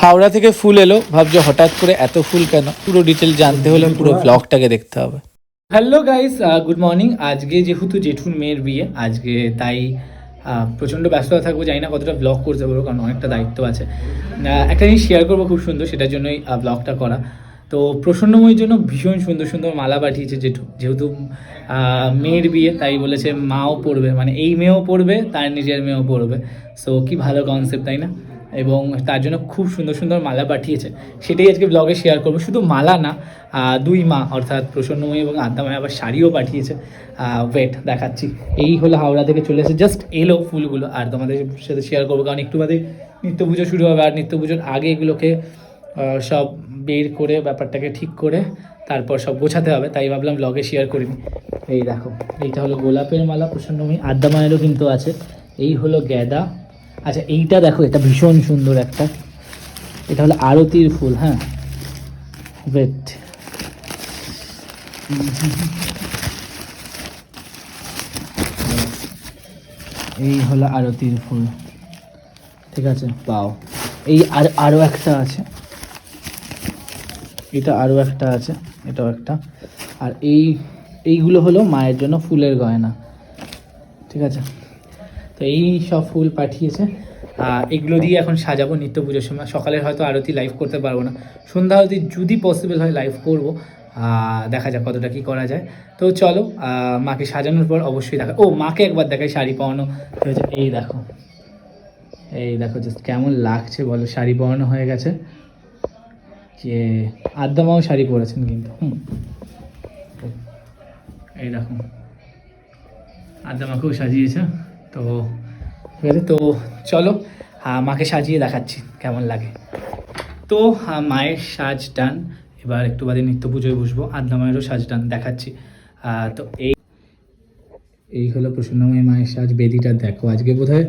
হাওড়া থেকে ফুল এলো ভাবছ হঠাৎ করে এত ফুল কেন? পুরো ডিটেল জানতে হলে পুরো ব্লগটাকে দেখতে হবে। হ্যালো গাইস গুড মর্নিং আজকে যেহেতু জেঠুর মেয়ের বিয়ে আজকে তাই প্রচণ্ড ব্যস্ততা থাকব জানি না কতটা ব্লগ করতে পারব কারণ অনেকটা দায়িত্ব আছে। একটা জিনিস শেয়ার করব খুব সুন্দর সেটার জন্যই ব্লগটা করা। তো প্রসন্নময়ীর জন্য ভীষণ সুন্দর সুন্দর মালা পাঠিয়েছে জেঠু। যেহেতু মেয়ের বিয়ে তাই বলেছে মাও পড়বে মানে এই মেয়েও পড়বে তার নিজের মেয়েও পড়বে সো কি ভালো কনসেপ্ট তাই না? এবং তার জন্য খুব সুন্দর সুন্দর মালা পাঠিয়েছে। সেটাই আজকে ব্লগে শেয়ার করব। শুধু মালা না দুই মা, অর্থাৎ প্রসন্নময়ী এবং আদ্যাময় আবার শাড়িও পাঠিয়েছে। ওয়েট দেখাচ্ছি। এই হলো হাওড়া থেকে চলে এসে জাস্ট এলো ফুলগুলো। আর তোমাদের সাথে শেয়ার করব, কারণ একটু বাদে নিত্য পুজো শুরু হবে। আর নিত্য পুজোর আগে এগুলোকে সব বের করে, ব্যাপারটাকে ঠিক করে, তারপর সব গোছাতে হবে। তাই ভাবলাম ব্লগে শেয়ার করিনি এই দেখো, এইটা হলো গোলাপের মালা, প্রসন্নময়ী। আদ্যামায়েরও কিন্তু আছে। এই হলো গ্যাদা আচ্ছা এইটা দেখো, এটা ভীষণ সুন্দর একটা। এটা হলো আরতির ফুল হ্যাঁ? ওয়েট এই হলো আরতির ফুল। ঠিক আছে? পাও এই আর আরও একটা আছে। এটা আরও একটা আছে, এটাও একটা। আর এই, এইগুলো হলো মায়ের জন্য ফুলের গয়না। ঠিক আছে? তো এই সব ফুল পাঠিয়েছে। এগুলো দিয়ে এখন সাজাবো নিত্য পুজোর সময়। সকালে হয়তো আরতি লাইভ করতে পারব না। সন্ধ্যা আরতি যদি পসিবল হয় লাইভ করব। দেখা যাক কতটা কি করা যায়। তো চলো মাকে সাজানোর পর অবশ্যই দেখা ও, মাকে একবার দেখাই শাড়ি পরানো হয়েছে। এই দেখো। এই দেখো জাস্ট কেমন লাগছে বলো। শাড়ি পরানো হয়ে গেছে। যে আদ্যামাও শাড়ি পরেছেন কিন্তু, হুম। এই দেখো। আদ্যামাকেও সাজিয়েছে। তো ঠিক আছে, তো চলো মাকে সাজিয়ে দেখাচ্ছি, কেমন লাগে। তো মায়ের সাজ ডান, এবার একটু বাদে নিত্য পুজোয় বসবো, আদ্যা মায়েরও সাজ ডান দেখাচ্ছি। তো এই এই হলো প্রসন্নময় মায়ের সাজ, বেদিটা দেখো আজকে বোধ হয়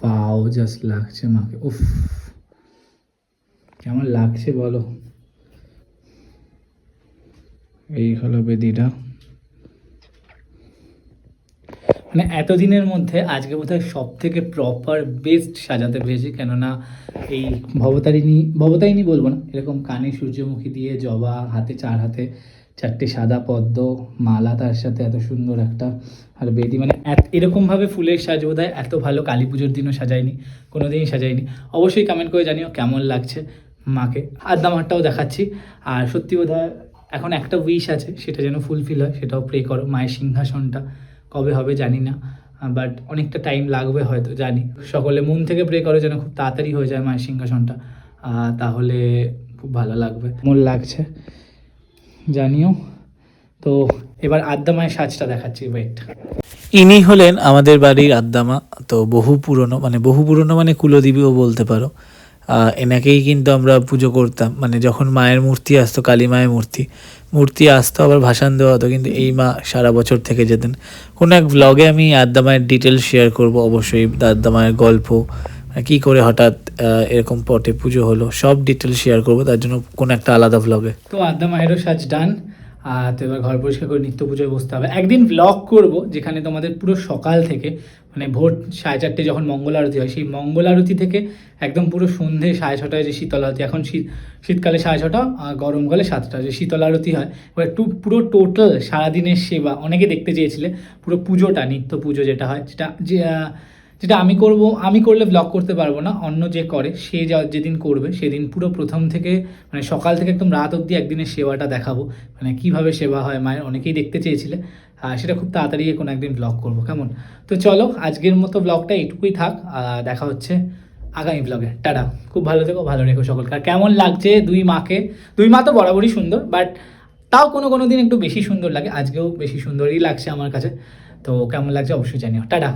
পাও, জাস্ট লাগছে মাকে। উফ, কেমন লাগছে বলো। এই হলো বেদিটা। মানে এতদিনের মধ্যে আজকে বোধহয় সব থেকে প্রপার বেস্ট সাজাতে পেরেছি। কেননা এই ভবতারিণী ভবতারিণী বলব না, এরকম কানে সূর্যমুখী দিয়ে জবা, হাতে চার হাতে চারটে সাদা পদ্ম, মালা তার সাথে এত সুন্দর একটা আর বেদি। মানে এরকমভাবে ফুলের সাজ বোধহয় এত ভালো কালী পুজোর দিনও সাজায়নি কোনো দিনই সাজায়নি। অবশ্যই কমেন্ট করে জানিও কেমন লাগছে মাকে। আদ্যামারটাও দেখাচ্ছি। আর সত্যি বোধহয় এখন একটা উইশ আছে, সেটা যেন ফুলফিল হয়, সেটাও প্রে করো, মায়ের সিংহাসনটা। কবে হবে জানি না বাট অনেকটা টাইম লাগবে হয়তো, জানি। সকলে মন থেকে প্রে করো যেন খুব তাড়াতাড়ি হয়ে যায় মায়ের সিংহাসনটা তাহলে খুব ভালো লাগবে। মন লাগছে, জানিও। তো এবার আদ্যা মায়ের সাজটা দেখাচ্ছি ওয়েট ইনি হলেন আমাদের বাড়ির আদ্দামা তো বহু পুরনো মানে বহু পুরনো মানে কুলদেবীও বলতে পারো। এনাকেই কিন্তু আমরা পুজো করতাম। মানে যখন মায়ের মূর্তি আসতো, কালী মায়ের মূর্তি মূর্তি আসতো, আবার ভাসান দেওয়া হতো, কিন্তু এই মা সারা বছর থেকে যেতেন। কোনো এক ব্লগে আমি আদ্যা মায়ের ডিটেলস শেয়ার করব, অবশ্যই আদ্যা মায়ের গল্প কী করে হঠাৎ এরকম পটে পুজো হলো, সব ডিটেলস শেয়ার করব, তার জন্য কোনো একটা আলাদা ব্লগে তো আদ্যা মায়েরও সাজ ডান। তো এবার ঘর পরিষ্কার করে নিত্য পুজোয় বসতে হবে। একদিন ব্লগ করব, যেখানে তোমাদের পুরো সকাল থেকে মানে ভোর সাড়ে চারটে যখন মঙ্গল আরতি হয়, সেই মঙ্গল আরতি থেকে একদম পুরো সন্ধে সাড়ে ছটায় যে শীতল আরতি, এখন শীত, শীতকালে সাড়ে ছটা, আর গরমকালে সাতটা, যে শীতল আরতি হয়। এবার একটু পুরো টোটাল সারাদিনের সেবা, অনেকে দেখতে চেয়েছিলে, পুরো পুজোটা, নিত্য পুজো যেটা হয়, যেটা, যে যেটা আমি করব, আমি করলে ব্লগ করতে পারব না, অন্য যে করে, সে যা, যেদিন করবে, সেদিন পুরো প্রথম থেকে মানে সকাল থেকে একদম রাত অবধি একদিনের সেবাটা দেখাবো। মানে কীভাবে সেবা হয় মায়ের অনেকেই দেখতে চেয়েছিলে, আর সেটা খুব তাড়াতাড়ি কোনো একদিন ব্লগ করব, কেমন? তো চলো, আজকের মতো ব্লগটা এটুকুই থাক দেখা হচ্ছে আগামী ব্লগে টাটা। খুব ভালো থেকো, ভালো রেখো সকলকে। আর কেমন লাগছে দুই মাকে? দুই মা তো বরাবরই সুন্দর বাট তাও কোনো কোনো দিন একটু বেশি সুন্দর লাগে, আজকেও বেশি সুন্দরই লাগছে আমার কাছে। তো কেমন লাগছে অবশ্যই জানিও। টাটা।